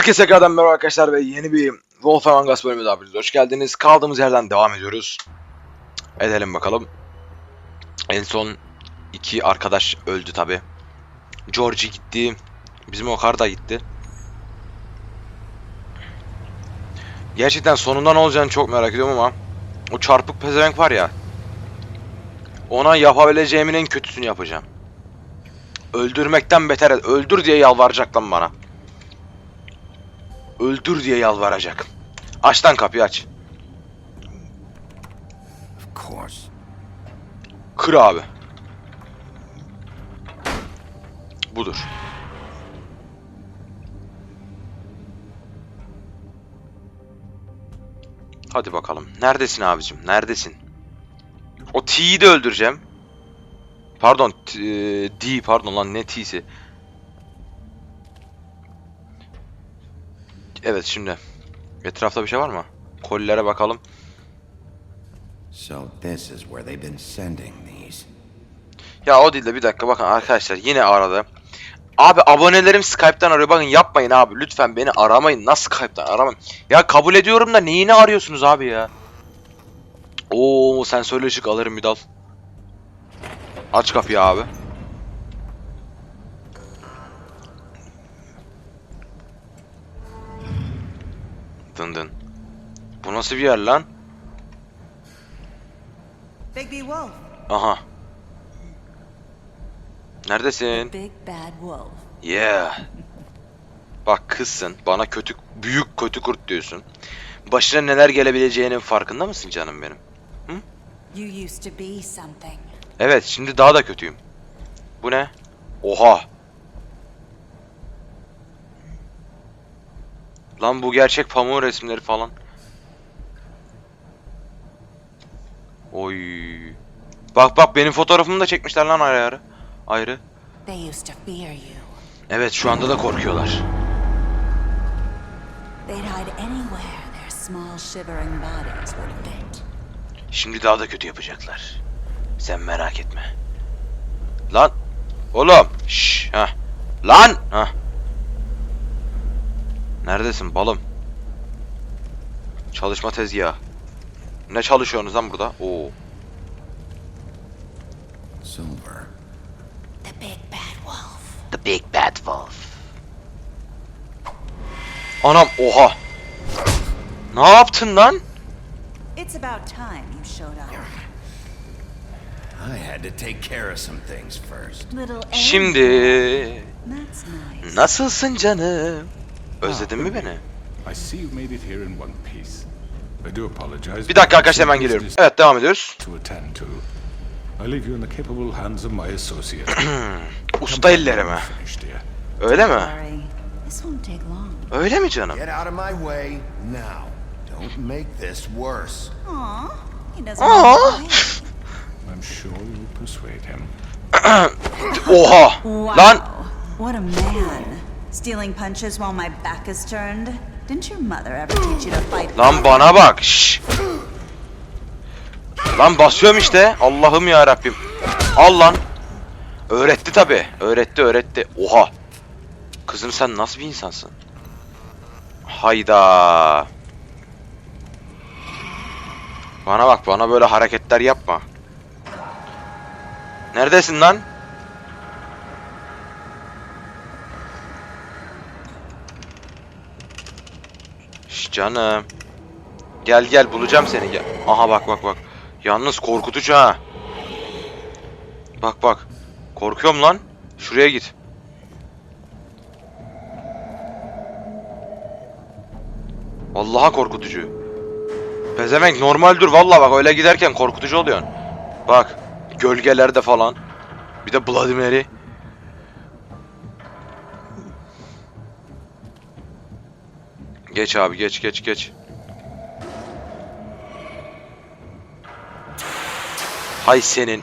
Herkese tekrardan merhaba arkadaşlar ve yeni bir Wolf Among Us bölümü daha birlikte hoş geldiniz. Kaldığımız yerden devam ediyoruz. Edelim bakalım. En son iki arkadaş öldü tabi. Georgie gitti. Bizim Okar da gitti. Gerçekten sonunda ne olacağını çok merak ediyorum ama o çarpık pezevenk var ya. Ona yapabileceğimin en kötüsünü yapacağım. Öldürmekten beter et. Öldür diye yalvaracak lan bana. Öldür diye yalvaracak. Aç lan kapıyı aç. Of course. Kır abi. Budur. Hadi bakalım. Neredesin abicim? Neredesin? O T'yi de öldüreceğim. Pardon. E, D pardon lan ne T'si. Evet şimdi. Etrafta bir şey var mı? Kolilere bakalım. So this is where they've been sending these. Ya o değil de bir dakika bakın arkadaşlar yine aradı. Abi abonelerim Skype'tan arıyor. Bakın yapmayın abi. Lütfen beni aramayın. Nasıl Skype'tan aramayın? Ya kabul ediyorum da neyini arıyorsunuz abi ya? Oo sensörlü ışık alırım bir dal. Aç kapıyı abi. Dın dın. Bu nasıl bir yer lan? Bigby Wolf. Aha. Neredesin? Big bad wolf. Yeah. Bak kızsın. Bana kötü büyük kötü kurt diyorsun. Başına neler gelebileceğinin farkında mısın canım benim? You used to be something. Evet, şimdi daha da kötüyüm. Bu ne? Oha. Lan bu gerçek pamuğun resimleri falan. Oy. Bak bak benim fotoğrafımı da çekmişler lan ayrı ayrı. Ayrı. Evet şu anda da korkuyorlar. Şimdi daha da kötü yapacaklar. Sen merak etme. Lan. Oğlum. Şş. Lan. Ha. Neredesin balım? Çalışma tezgahı. Ne çalışıyorsunuz lan burada? Oo. Silver. The big bad wolf. The Big Bad Wolf. Anam oha. Ne yaptın lan? It's about time you showed up. I had to take care of some things first. Şimdi That's nice. nasılsın canım? Özledin mi beni? I see you made it here in one piece. I do apologize. Bir dakika arkadaşlar hemen geliyorum. Evet devam ediyoruz. To attend to. I leave you in the capable hands of my associate. Usta ellerime. Finished here. Öyle mi? Öyle mi canım? Him. Oha! Lan! What a man. Stealing punches while my back is turned. Didn't your mother ever teach you to fight? Lan bana bak! Şşş! Lan basıyorum işte. Allah'ım ya Rabbim. Al lan. Öğretti tabi. Öğretti öğretti. Oha! Kızım sen nasıl bir insansın? Hayda. Bana bak bana böyle hareketler yapma. Neredesin lan? Canım. Gel gel bulacağım seni gel. Aha bak bak bak. Yalnız korkutucu ha. Bak bak. Korkuyorum lan. Şuraya git. Vallahi korkutucu. Pezevenk normal dur vallahi bak öyle giderken korkutucu oluyorsun. Bak gölgelerde falan. Bir de Bloody. Geç abi geç geç geç. Hay senin.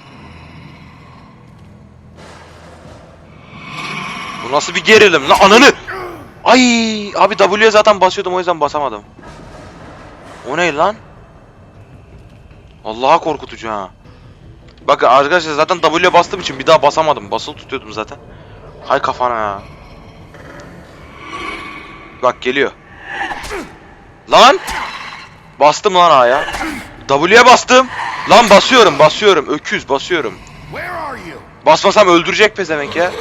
Bu nasıl bir gerilim lan ananı. Ay abi W'ye zaten basıyordum o yüzden basamadım. O ne lan? Allah'a korkutucu ha. Bakın arkadaşlar zaten W'ye bastığım için bir daha basamadım. Basılı tutuyordum zaten. Hay kafana ya. Bak geliyor. Lan! Bastım lan A'ya. W'ye bastım. Lan basıyorum basıyorum. Öküz basıyorum. Basmasam öldürecek pezevenk ya.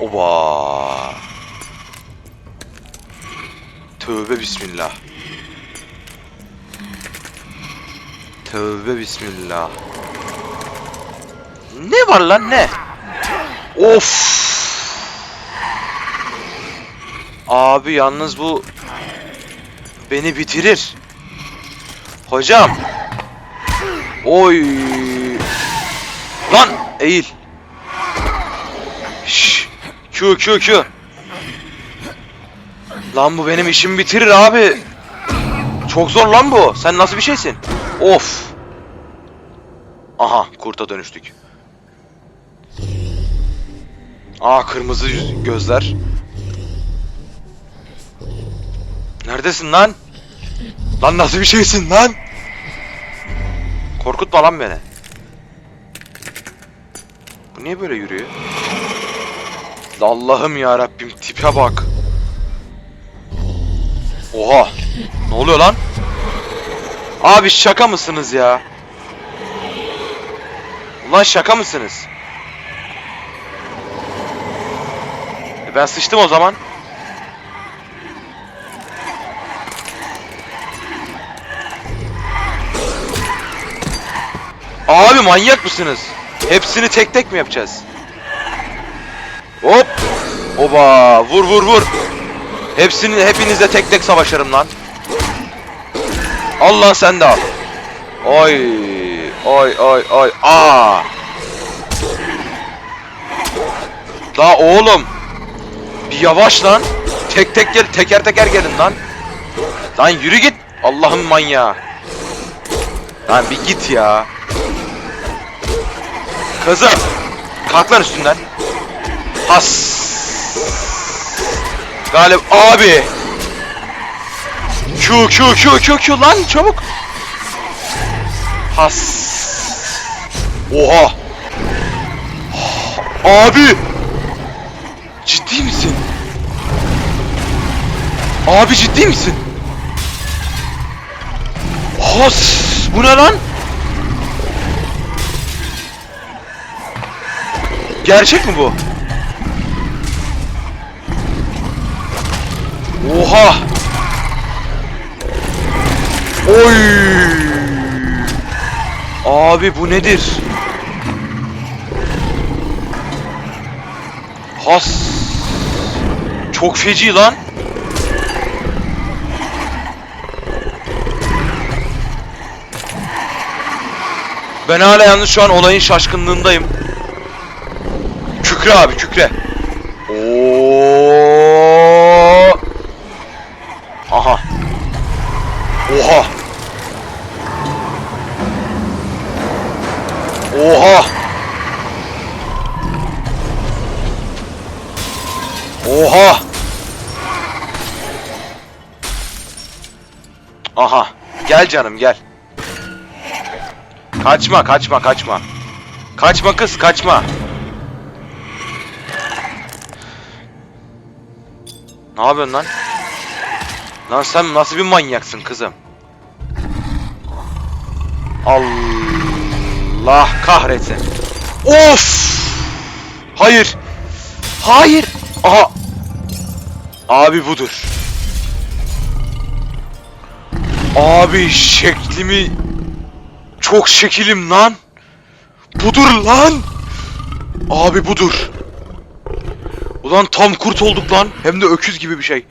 Oba. Tövbe bismillah. Tövbe bismillah. Ne var lan ne? Of. Abi yalnız bu beni bitirir. Hocam. Oy. Lan eğil. Şş. Q Q Q. Lan bu benim işimi bitirir abi. Çok zor lan bu. Sen nasıl bir şeysin? Of. Aha kurta dönüştük. Aa kırmızı gözler. Neredesin lan? Lan nasıl bir şeysin lan? Korkutma lan beni. Bu niye böyle yürüyor? Allah'ım ya Rabbim tipe bak. Oha. Ne oluyor lan? Abi şaka mısınız ya? Ulan şaka mısınız? E ben sıçtım o zaman. Abi manyak mısınız? Hepsini tek tek mi yapacağız? Hop. Oba. Vur vur vur. Hepsini hepinizle tek tek savaşırım lan. Allah sen de al. Oy. Oy oy oy. Aa. La oğlum. Bir yavaş lan. Tek tek gel teker teker gelin lan. Lan yürü git. Allah'ım manyağı. Lan bir git ya. Kızım. Kalk lan üstünden. Has. Galip abi. Q Q Q Q Q lan çabuk. Has. Oha. Abi. Ciddi misin? Abi ciddi misin? Has. Bu ne lan? Gerçek mi bu? Oha! Oy! Abi bu nedir? Has! Çok feci lan. Ben hala yalnız şu an olayın şaşkınlığındayım. Kükre abi kükre. Oo. Aha. Oha. Oha. Oha. Aha. Gel canım gel. Kaçma kaçma kaçma. Kaçma kız kaçma. Ne yapıyorsun lan? Lan sen nasıl bir manyaksın kızım? Allah kahretsin. Of! Hayır. Hayır. Aha. Abi budur. Abi şeklimi çok şekilim lan. Budur lan. Abi budur. Ulan tam kurt olduk lan. Hem de öküz gibi bir şey.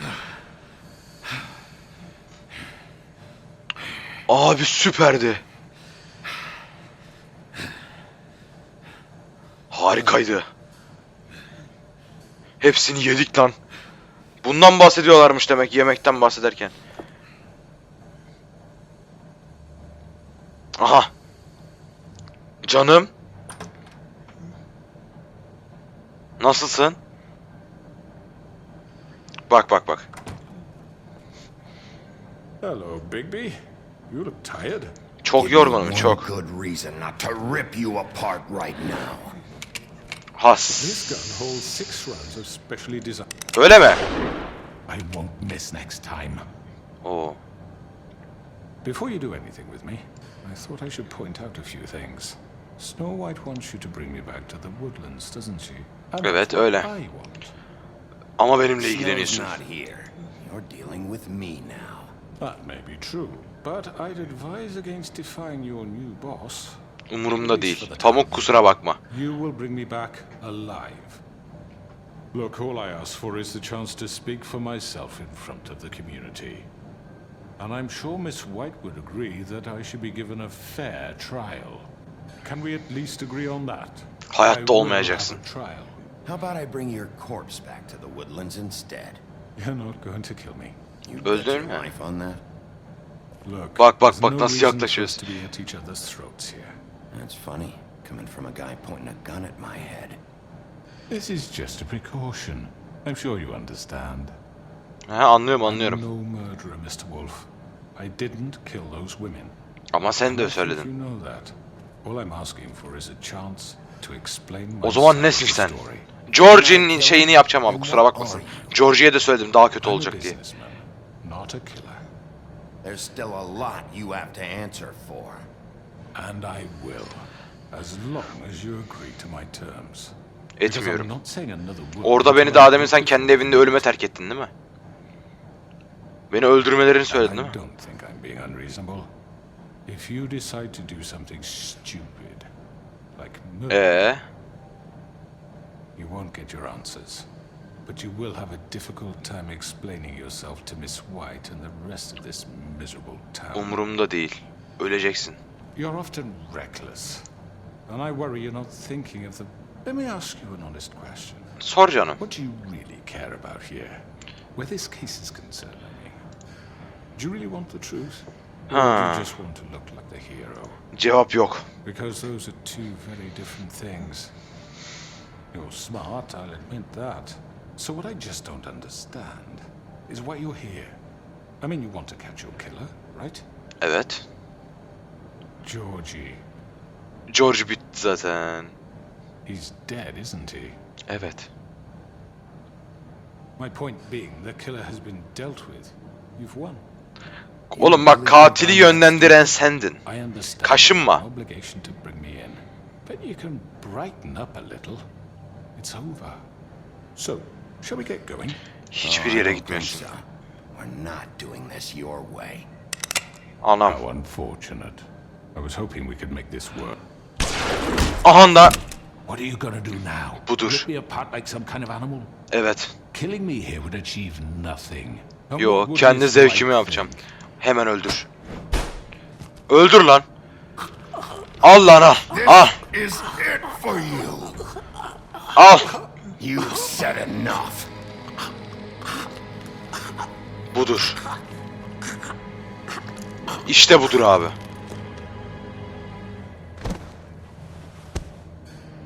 Abi süperdi. Harikaydı. Hepsini yedik lan. Bundan bahsediyorlarmış demek yemekten bahsederken. Aha. Canım. Nasılsın? Bak bak bak. Hello, Bigby. You look tired. Çok yorgunum One çok. good reason not to rip you apart right now. Has. This gun holds six rounds of specially designed. Öyle mi? I won't miss next time. Oo. Before you do anything with me, I thought I should point out a few things. Snow White wants you to bring me back to the woodlands, doesn't she? And Evet, öyle. I want. Ama benimle ilgileniyorsun. not here. You're dealing with me now. That may be true, but I'd advise against defying your new boss. Umurumda değil. Pamuk kusura bakma. You will bring me back alive. Look, all I ask for is the chance to speak for myself in front of the community. And I'm sure Miss White would agree that I should be given a fair trial. Can we at least agree on that? Hayatta olmayacaksın. trial. How about I bring your corpse back to the woodlands instead? You're not going to kill me. You bet your life on that? Look, Bak, bak, there's bak, no nasıl reason for yaklaşıyoruz. us to be at each other's throats here. That's funny, coming from a guy pointing a gun at my head. This is just a precaution. I'm sure you understand. He anlıyorum anlıyorum. No murderer, Mr. Wolf. I didn't kill those women. Ama sen de I think söyledin. You know that. All I'm asking for is a chance to explain my O zaman nesin sen? story. Georgie'nin şeyini yapacağım abi kusura bakmasın. Georgie'ye de söyledim daha kötü olacak diye. There's still a lot you have to answer for. And I will, as long as you agree to my terms. Etmiyorum. Orada beni daha demin sen kendi evinde ölüme terk ettin değil mi? Beni öldürmelerini söyledin değil mi? don't think I'm being unreasonable. If you decide to do something stupid, like murder, Ee, you won't get your answers. But you will have a difficult time explaining yourself to Miss White and the rest of this miserable town. umurumda değil. Öleceksin. You're often reckless. And I worry you're not thinking of the... Let me ask you an honest question. Sor canım. What do you really care about here? Where this case is concerned, I mean. Do you really want the truth? Or do you just want to look like the hero? Cevap yok. Because those are two very different things. You're smart, I'll admit that. So what I just don't understand is why you're here. I mean, you want to catch your killer, right? Evet. Georgie. George bitti zaten. He's dead, isn't he? Evet. My point being, the killer has been dealt with. You've won. Oğlum bak katili yönlendiren sendin. Kaşınma. But you can brighten up a little. It's over. So, shall we get going? Hiçbir yere think gitmiyorsun. so. We're not doing this your way. Anam. How unfortunate. I was hoping we could make this work. Aha da. What are you gonna do now? Budur. Rip me apart like some kind of animal? Evet. Killing me here would achieve nothing. Yo kendi zevkimi yapacağım. Hemen öldür. Öldür lan. Al lan al. Al. Is it for you? Al. You've said enough. Budur. İşte budur abi.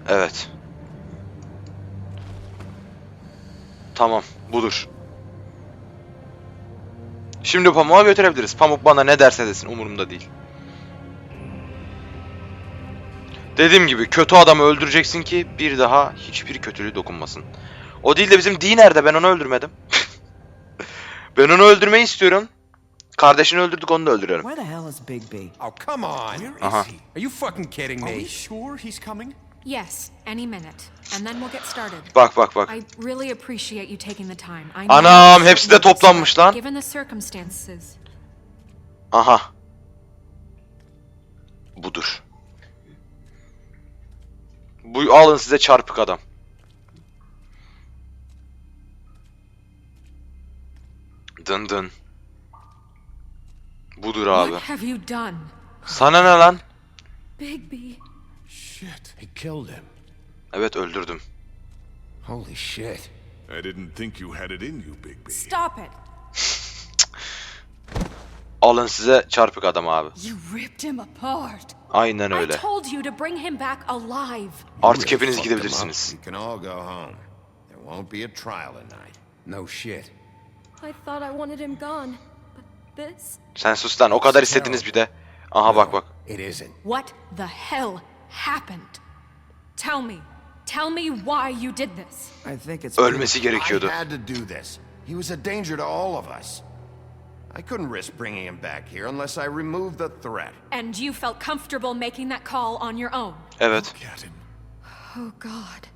Evet. Tamam, budur. Şimdi pamuğa götürebiliriz. Pamuk bana ne derse desin umurumda değil. Dediğim gibi kötü adamı öldüreceksin ki bir daha hiçbir kötülüğü dokunmasın. O değil de bizim D nerede? Ben onu öldürmedim. ben onu öldürmeyi istiyorum. Kardeşini öldürdük onu da öldürelim. Where the hell is Big B? Oh, come on. Where is Uh-huh. he? Are you fucking kidding Are me? we sure he's coming? Yes, any minute. And then we'll get started. Bak bak bak. I really appreciate you taking the time. I know Anam, hepsi de toplanmış lan. Given the circumstances. Aha. Budur. Bu alın size çarpık adam. Dın dın. Budur abi. What have you done? Sana ne lan? Big B. Shit. He killed him. Evet öldürdüm. Holy shit. I didn't think you had it in you, Big B. Stop it. Alın size çarpık adam abi. You ripped him apart. Aynen I öyle. told you to bring him back alive. Artık hepiniz gidebilirsiniz. You can all go home. There won't be a trial tonight. No shit. I thought I wanted him gone. But this? Sen sus lan o kadar istediniz bir de. Aha bak bak. It isn't. What the hell happened? Tell me. Tell me why you did this. I think it's Ölmesi gerekiyordu. I had to do this. He was a danger to all of us. I couldn't risk bringing him back here unless I removed the threat. And you felt comfortable making that call on your own. Evet. Get him. Oh, God.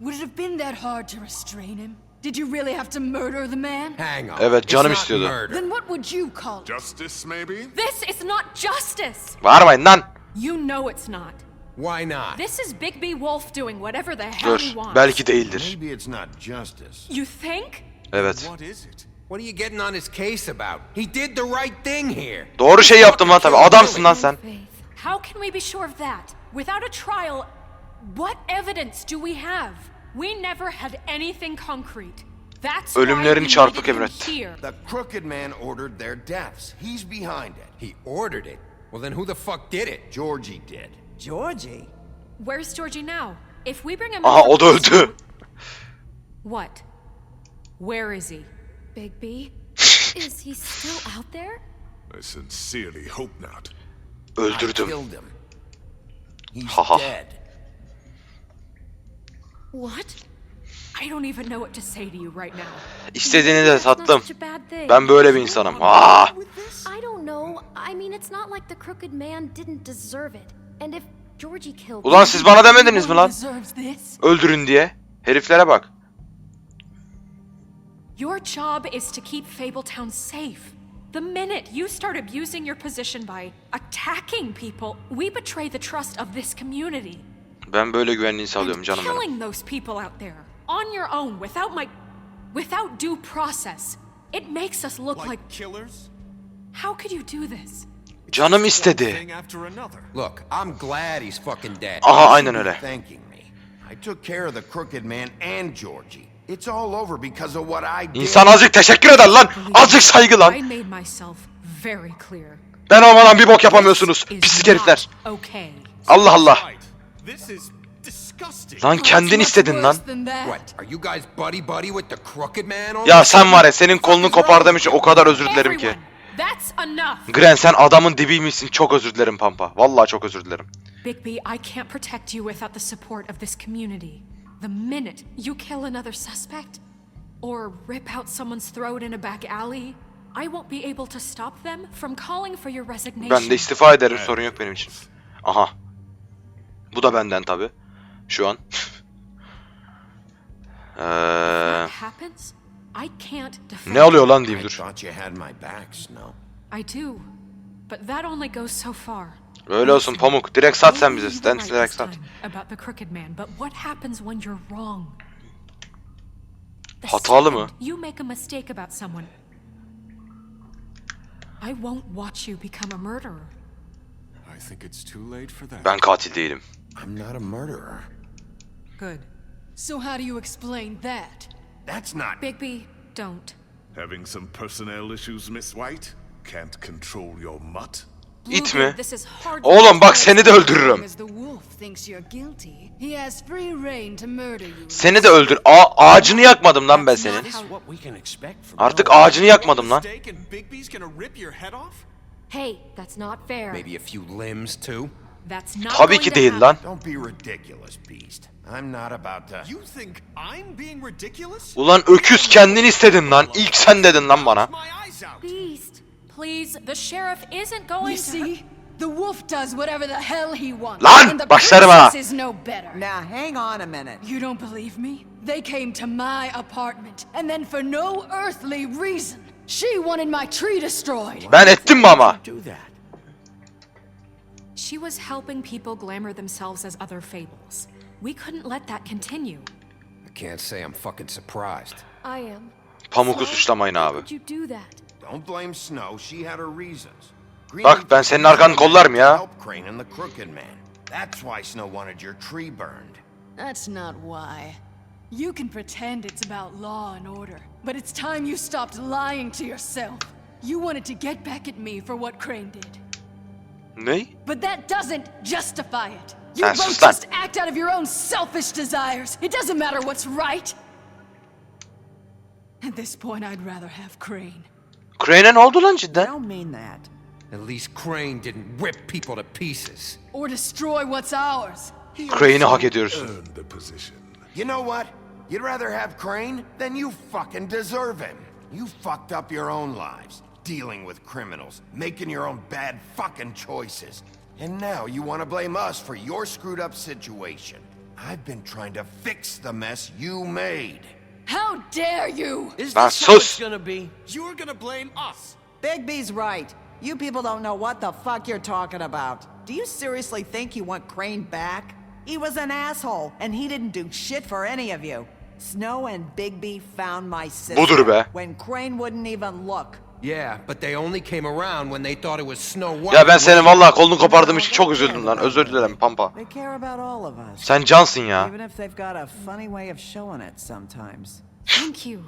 Would it have been that hard to restrain him? Did you really have to murder the man? Hang on. Evet, It's canım not istiyordu. murder. Then what would you call it? Justice, maybe? This is not justice! Bağırmayın lan. You know it's not. Why not? This is Big B Wolf doing whatever the hell he Dur. wants. Belki değildir. Maybe it's not justice. You think? Evet. What is it? What are you getting on his case about? He did the right thing here. Doğru şey yaptım lan tabii. Adamsın lan sen. How can we be sure of that? Without a trial, what evidence do we have? We never had anything concrete. That's Ölümlerini çarpık emretti. here. The crooked man ordered their deaths. He's behind it. He ordered it. Well, then who the fuck did it? Georgie did. Georgie? Where's Georgie now? If we bring him Aha o da öldü. What? Where is he? Big B? Is he still out there? I sincerely hope not. I Öldürdüm. killed him. He's dead. What? I don't even know what to say to you right now. İstediğini de sattım. such a bad thing. Ben böyle bir insanım. Aa! I don't know. I mean, it's not like the crooked man didn't deserve it. And if Georgie killed Ulan siz bana demediniz mi lan? Öldürün diye. Heriflere bak. Your job is to keep Fabletown safe. The minute you start abusing your position by attacking people, we betray the trust of this community. Ben böyle güvenliğini sağlıyorum and canım benim. killing those people out there on your own without my without due process. It makes us look like killers? how could you do this? Canım istedi. Thing after another. Look, I'm glad he's fucking dead. Aha aynen öyle. Thanking me. I took care of the crooked man and Georgie. It's all over because of what I did. İnsan azıcık teşekkür eder lan. Azıcık saygı I lan. made myself very clear. Ben olmadan bir bok yapamıyorsunuz. Pislik herifler. Allah Allah. This is disgusting. Lan kendin istedin lan. worse than that. What? Are you guys buddy buddy with the crooked man? all Ya sen var ya senin kolunu kopardığım için o kadar özür dilerim ki. Everyone, that's enough. Gren sen adamın dibiymişsin. Çok özür dilerim Pampa. Vallahi çok özür dilerim. Big B, I can't protect you without the support of this community. The minute you kill another suspect or rip out someone's throat in a back alley, I won't be able to stop them from calling for your resignation. Ben de istifa ederim sorun yok benim için. Aha. Bu da benden tabi. Şu an. Eee... What happens? I can't defend Ne oluyor lan I diyeyim dur. thought you had my back, Snow. I do, but that only goes so far. Öyle olsun Pamuk. Direkt sat sen bize. you Sen direkt sat. About the crooked man, but what happens when you're wrong? The Hatalı mı? You make a mistake about someone. I won't watch you become a murderer. I think it's too late for that. Ben katil değilim. I'm not a murderer. Good. So how do you explain that? That's not. Bigby, don't. Having some personnel issues, Miss White? Can't control your mutt? İt mi? Oğlum bak seni de öldürürüm. Seni de öldür. A ağacını yakmadım lan ben senin. Artık ağacını yakmadım lan. Tabii ki değil lan. Ulan öküz kendin istedin lan. İlk sen dedin lan bana. Beast. Please, the sheriff isn't You going to. see, the wolf does whatever the hell he wants. Lan, and the başlarım princess is no better. Now, hang on a minute. You don't believe me? They came to my apartment, and then for no earthly reason, she wanted my tree destroyed. Ben ettim mi ama? Do that. She was helping people glamour themselves as other fables. We couldn't let that continue. I can't say I'm fucking surprised. I am. Pamuk'u So, suçlamayın how abi. could you do that? Don't blame Snow. She had her reasons. Green Bak, ben senin arkanı kollarım ya. Help Crane and the Crooked Man. That's why Snow wanted your tree burned. That's not why. You can pretend it's about law and order, but it's time you stopped lying to yourself. You wanted to get back at me for what Crane did. Ne? But that doesn't justify it. You Sen both sus lan. just act out of your own selfish desires. It doesn't matter what's right. At this point, I'd rather have Crane. Crane'e ne oldu lan I cidden? don't mean that. At least Crane didn't rip people to pieces. Or destroy what's ours. He Crane'i also hak ediyorsun. earned the position. You know what? You'd rather have Crane? than you fucking deserve him. You fucked up your own lives, dealing with criminals, making your own bad fucking choices. And now you want to blame us for your screwed up situation. I've been trying to fix the mess you made. How dare you! Is Lan this how sus! it's gonna be? You're gonna blame us. Bigby's right. You people don't know what the fuck you're talking about. Do you seriously think you want Crane back? He was an asshole, and he didn't do shit for any of you. Snow and Bigby found my sister. Budur be. When Crane wouldn't even look. Yeah, but they only came around when they thought it was Snow White. Ya ben senin vallahi kolunu kopardığım için çok üzüldüm lan. Özür dilerim Pampa. They care about all of us. Sen cansın ya. Even if they've got a funny way of showing it sometimes. Thank you,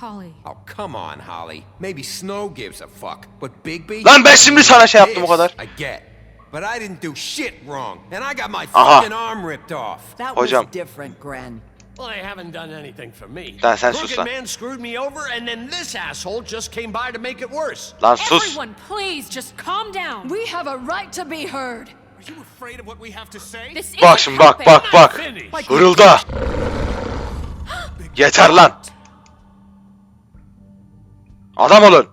Holly. Oh, come on, Holly. Maybe Snow gives a fuck, but Bigby... Lan ben şimdi sana şey yaptım o kadar. I get. But I didn't do shit wrong, and I got my fucking arm ripped off. That Hocam. was different, Gren. Well, they haven't done anything for me. Lan sen sus Crooked lan. man screwed me over, and then this asshole just came by to make it worse. Lan sus. Everyone, please just calm down. We have a right to be heard. Are you afraid of what we have to say? This Bak şimdi bak bak bak. Hırılda. Yeter lan. Adam olun.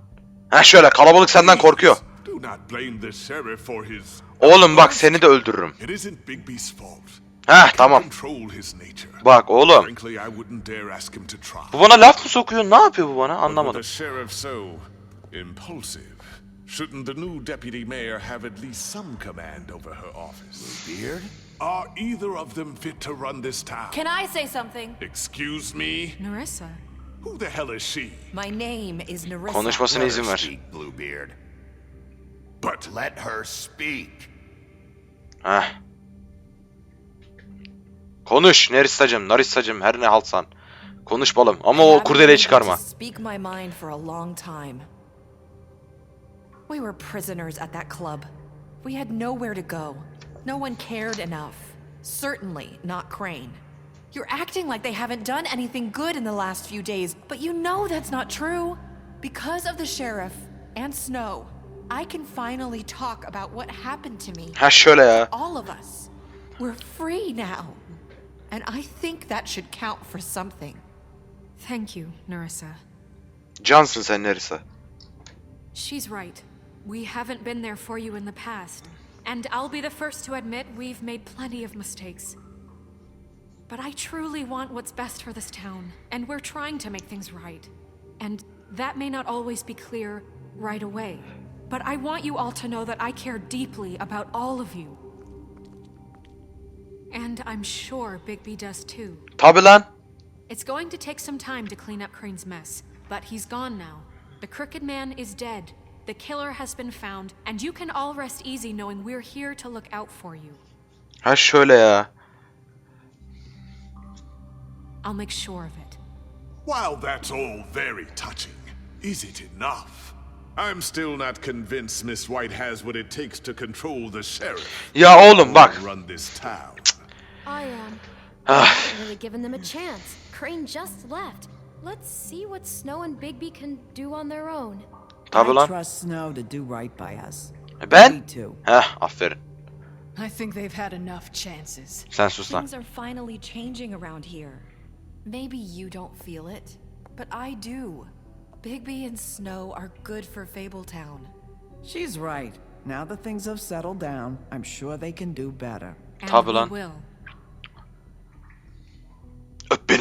Ha şöyle kalabalık senden korkuyor. Do not blame the sheriff for his. Oğlum bak seni de öldürürüm. It isn't Bigby's fault. Heh tamam. Bak oğlum. Bu bana laf mı sokuyor? Ne yapıyor bu bana? Anlamadım. shouldn't the new deputy mayor have at least some command over her office? Beard? Are either of them fit to run this town? Can I say something? Excuse me? Narissa. Who the hell is she? My name is Narissa. Konuşmasına izin ver. speak, Bluebeard. But Let her speak. Heh. Konuş Nerissacım, Narissacım, her ne haltsan. Konuş balım ama o kurdeleyi çıkarma. We were prisoners at that club. We had nowhere to go. No one cared enough. Certainly not Crane. You're acting like they haven't done anything good in the last few days, but you know that's not true. Because of the sheriff and Snow, I can finally talk about what happened to me. Ha şöyle ya. All of us. We're free now. And I think that should count for something. Thank you, Narissa. Cansın sen Nerissa. She's right. We haven't been there for you in the past. And I'll be the first to admit we've made plenty of mistakes. But I truly want what's best for this town, and we're trying to make things right. And that may not always be clear right away. But I want you all to know that I care deeply about all of you. And I'm sure Bigby does too. Tabi lan. It's going to take some time to clean up Crane's mess, but he's gone now. The Crooked Man is dead. The killer has been found, and you can all rest easy knowing we're here to look out for you. Ha şöyle ya. I'll make sure of it. while that's all very touching, is it enough? I'm still not convinced Miss White has what it takes to control the sheriff. Ya oğlum bak. and Run this town. I am. Ah. haven't really given them a chance. Crane just left. Let's see what Snow and Bigby can do on their own. Tabi I lan. trust Snow to do right by us. Ben? Me too. Heh aferin. I think they've had enough chances. Sen sus lan. Things are finally changing around here. Maybe you don't feel it, but I do. Bigby and Snow are good for Fabletown. She's right. Now that things have settled down, I'm sure they can do better. And Tabii we lan. will.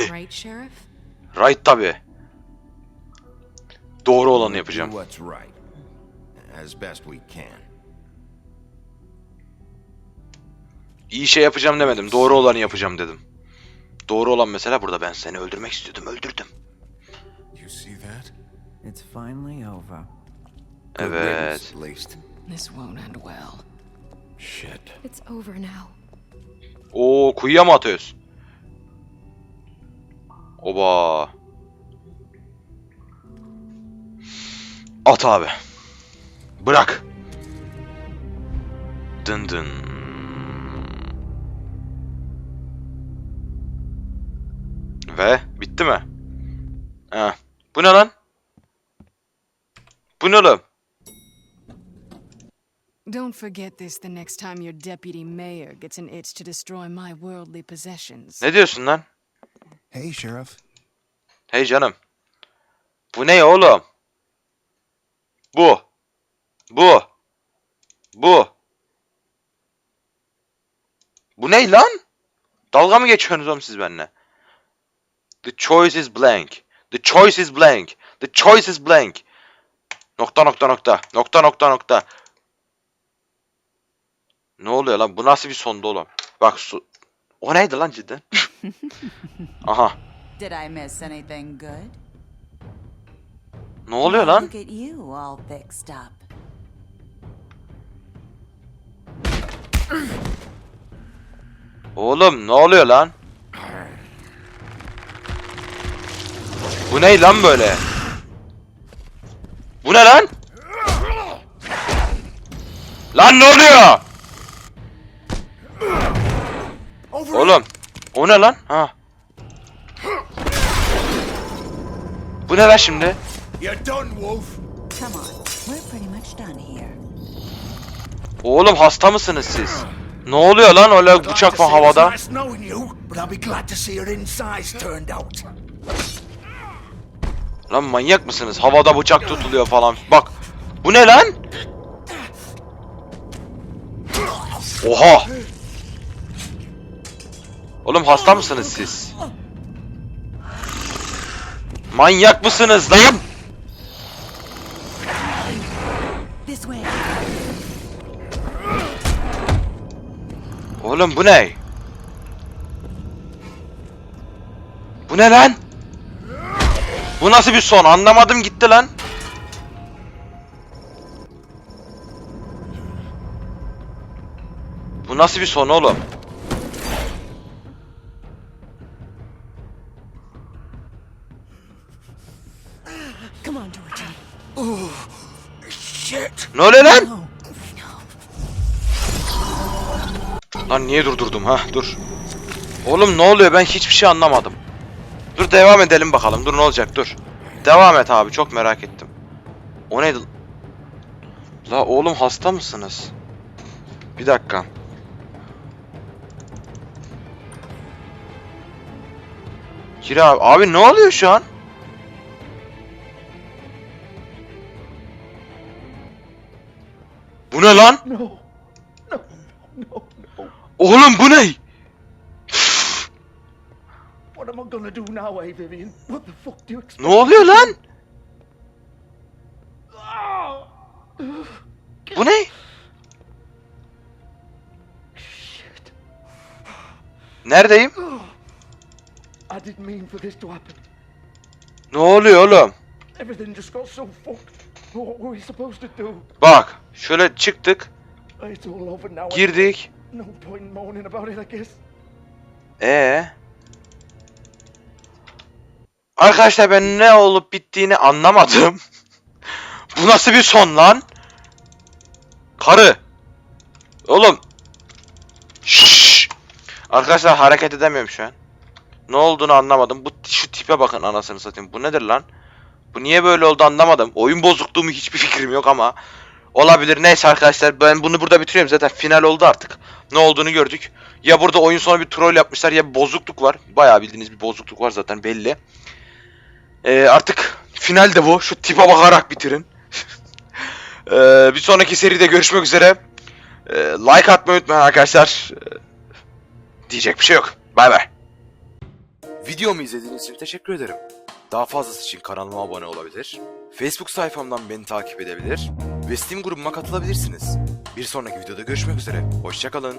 Beni. Right, Sheriff? Right tabi. Doğru olanı yapacağım. İyi şey yapacağım demedim. Doğru olanı yapacağım dedim. Doğru olan mesela burada ben seni öldürmek istiyordum. Öldürdüm. You see that? It's finally Oba. At abi. Bırak. Dın dın. Ve bitti mi? Ha. Bu ne lan? Bu ne oğlum? Don't forget this the next time your deputy mayor gets an itch to destroy my worldly possessions. Ne diyorsun lan? Hey, Sheriff. Hey canım. Bu ne oğlum? Bu. Bu. Bu. Bu ne lan? Dalga mı geçiyorsunuz oğlum siz benimle? The choice is blank. The choice is blank. The choice is blank. Nokta nokta nokta. Nokta nokta nokta. Ne oluyor lan? Bu nasıl bir sondu oğlum? Bak su... O neydi lan cidden? Aha. Did I miss anything good? Ne oluyor lan? Look at you all fixed up. Oğlum ne oluyor lan? Bu ne lan böyle? Bu ne lan? Lan ne oluyor? Oğlum o ne lan? Ha. Bu ne lan şimdi? Oğlum hasta mısınız siz? Ne oluyor lan öyle bıçak falan havada? Lan manyak mısınız? Havada bıçak tutuluyor falan. Bak. Bu ne lan? Oha. Oğlum hasta mısınız siz? Manyak mısınız lan? Oğlum bu ne? Bu ne lan? Bu nasıl bir son? Anlamadım gitti lan. Bu nasıl bir son oğlum? Ne oluyor lan? Lan niye durdurdum ha? Dur. Oğlum ne oluyor? Ben hiçbir şey anlamadım. Dur devam edelim bakalım. Dur ne olacak? Dur. Devam et abi. Çok merak ettim. O neydi? La oğlum hasta mısınız? Bir dakika. Kira abi, abi ne oluyor şu an? Bu ne lan? Oğlum bu ne? What am I gonna do now, eh, Vivian? What the fuck do you expect? Ne oluyor lan? Bu ne? Neredeyim? I didn't mean for this to happen. Ne oluyor oğlum? Everything just got so fucked. Bak, şöyle çıktık, girdik. Ee. Arkadaşlar ben ne olup bittiğini anlamadım. Bu nasıl bir son lan? Karı. Oğlum. Şşş. Arkadaşlar hareket edemiyorum şu an. Ne olduğunu anlamadım. Bu şu tipe bakın anasını satayım. Bu nedir lan? Bu niye böyle oldu anlamadım. Oyun bozukluğu mu hiçbir fikrim yok ama olabilir. Neyse arkadaşlar ben bunu burada bitiriyorum. Zaten final oldu artık. Ne olduğunu gördük. Ya burada oyun sonu bir troll yapmışlar ya bir bozukluk var. Bayağı bildiğiniz bir bozukluk var zaten belli. Ee, artık final de bu. Şu tipe bakarak bitirin. Ee, bir sonraki seride görüşmek üzere. Ee, like atmayı unutmayın arkadaşlar. Ee, diyecek bir şey yok. Bay bay. Videomu izlediğiniz için teşekkür ederim. Daha fazlası için kanalıma abone olabilir, Facebook sayfamdan beni takip edebilir ve Steam grubuma katılabilirsiniz. Bir sonraki videoda görüşmek üzere. Hoşçakalın.